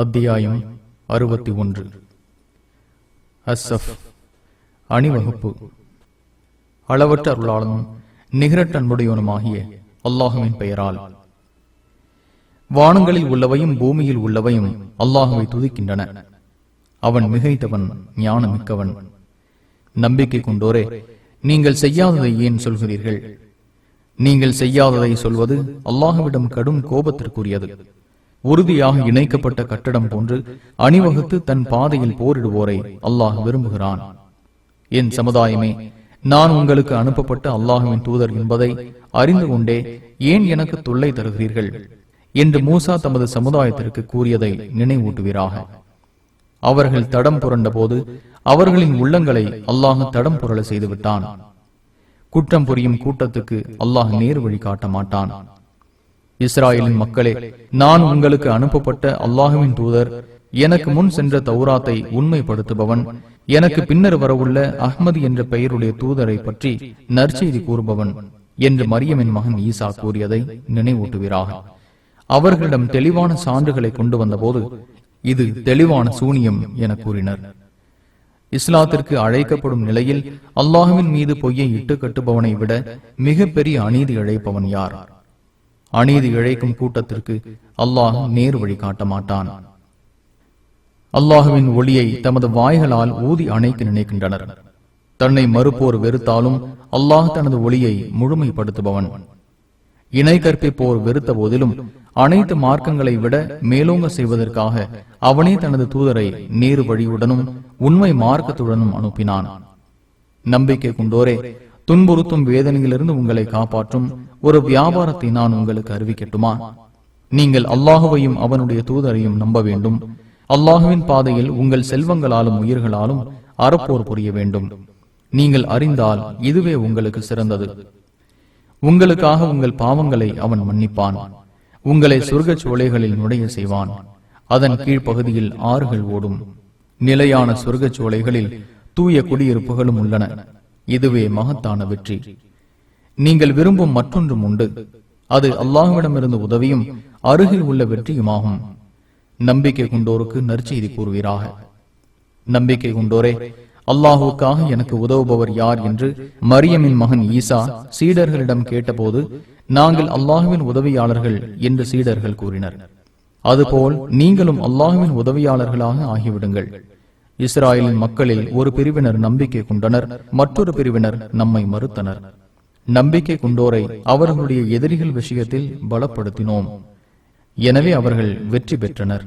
அத்தியாயம் அறுபத்தி ஒன்று. அஸ்ஸஃப் அணிவகுப்பு. அளவற்ற அருளாளனும் நிகரட்டன்புடையவனுமாகிய அல்லாஹுவின் பெயரால். வானங்களில் உள்ளவையும் பூமியில் உள்ளவையும் அல்லாஹுவை துதிக்கின்றன. அவன் மிகைத்தவன் ஞானமிக்கவன். நம்பிக்கை கொண்டோரே நீங்கள் செய்யாததை ஏன் சொல்கிறீர்கள்? நீங்கள் செய்யாததை சொல்வது அல்லாஹுவிடம் கடும் கோபத்திற்குரியது. உறுதியாக இணைக்கப்பட்ட கட்டடம் போன்று அணிவகுத்து தன் பாதையில் போரிடுவோரை அல்லாஹ் விரும்புகிறான். என் சமுதாயமே நான் உங்களுக்கு அனுப்பப்பட்ட அல்லாஹுவின் தூதர் என்பதை அறிந்து கொண்டே ஏன் எனக்கு தொல்லை தருகிறீர்கள்? என்று மூசா தமது சமுதாயத்திற்கு கூறியதை நினைவூட்டுவீராக. அவர்கள் தடம் புரண்ட போது அவர்களின் உள்ளங்களை அல்லாஹ் தடம் புரள செய்துவிட்டான். குற்றம் புரியும் கூட்டத்துக்கு அல்லாஹ் நேர் வழி காட்ட மாட்டான். இஸ்ராயலின் மக்களே நான் உங்களுக்கு அனுப்பப்பட்ட அல்லாஹுவின் தூதர் எனக்கு முன் சென்ற தௌராத்தை உண்மைப்படுத்துபவன் எனக்கு பின்னர் வரவுள்ள அஹ்மது என்ற பெயருடைய தூதரை பற்றி நற்செய்தி கூறுபவன் என்று மரியமின் மகன் ஈசா கூறியதை நினைவூட்டுவீராக. அவர்களிடம் தெளிவான சான்றுகளை கொண்டு வந்தபோது இது தெளிவான சூனியம் என கூறினர். இஸ்லாத்திற்கு அழைக்கப்படும் நிலையில் அல்லாஹுவின் மீது பொய்யை இட்டு கட்டுபவனை விட மிகப்பெரிய அநீதி இழைப்பவன் யார்? அநீதி இழைக்கும் கூட்டத்திற்கு அல்லாஹ் நேர் வழி காட்ட மாட்டான் அல்லாஹுவின் ஒளியை தமது வாய்களால் ஊதி அணைக்க நினைக்கின்றனர். தன்னை மறுப்போர் வெறுத்தாலும் அல்லாஹ் தனது ஒளியை முழுமைப்படுத்துபவன். இணை கற்பிப்போர் வெறுத்த போதிலும் அனைத்து மார்க்கங்களை விட மேலோங்க செய்வதற்காக அவனே தனது தூதரை நேரு வழியுடனும் உண்மை மார்க்கத்துடனும் அனுப்பினான். நம்பிக்கை கொண்டோரே துன்புறுத்தும் வேதனையிலிருந்து உங்களை காப்பாற்றும் ஒரு வியாபாரத்தை நான் உங்களுக்கு அறிவிக்கட்டுமா? நீங்கள் அல்லாஹுவையும் அவனுடைய தூதரையும் நம்ப வேண்டும். அல்லாஹுவின் பாதையில் உங்கள் செல்வங்களாலும் உயிர்களாலும் அறப்போர் புரிய வேண்டும். நீங்கள் அறிந்தால் இதுவே உங்களுக்கு சிறந்தது. உங்களுக்காக உங்கள் பாவங்களை அவன் மன்னிப்பான். உங்களை சொர்க்கச் சோலைகளில் நுழைய செய்வான். அதன் கீழ்ப்பகுதியில் ஆறுகள் ஓடும். நிலையான சொர்க்கச் சோலைகளில் தூய குடியிருப்புகளும் உள்ளன. இதுவே மகத்தான வெற்றி. நீங்கள் விரும்பும் மற்றொன்றும் உண்டு. அது அல்லாஹுவிடமிருந்து உதவியும் அருகில் உள்ள வெற்றியுமாகும். நம்பிக்கை கொண்டோருக்கு நற்செய்தி கூறுவீராக. நம்பிக்கை கொண்டோரே அல்லாஹுக்காக எனக்கு உதவுபவர் யார் என்று மரியமின் மகன் ஈசா சீடர்களிடம் கேட்டபோது நாங்கள் அல்லாஹுவின் உதவியாளர்கள் என்று சீடர்கள் கூறினர். அதுபோல் நீங்களும் அல்லாஹுவின் உதவியாளர்களாக ஆகிவிடுங்கள். இஸ்ராயலின் மக்களில் ஒரு பிரிவினர் நம்பிக்கை கொண்டனர் மற்றொரு பிரிவினர் நம்மை மறுத்தனர். நம்பிக்கை கொண்டோரை அவர்களுடைய எதிரிகள் விஷயத்தில் பலப்படுத்தினோம். எனவே அவர்கள் வெற்றி பெற்றனர்.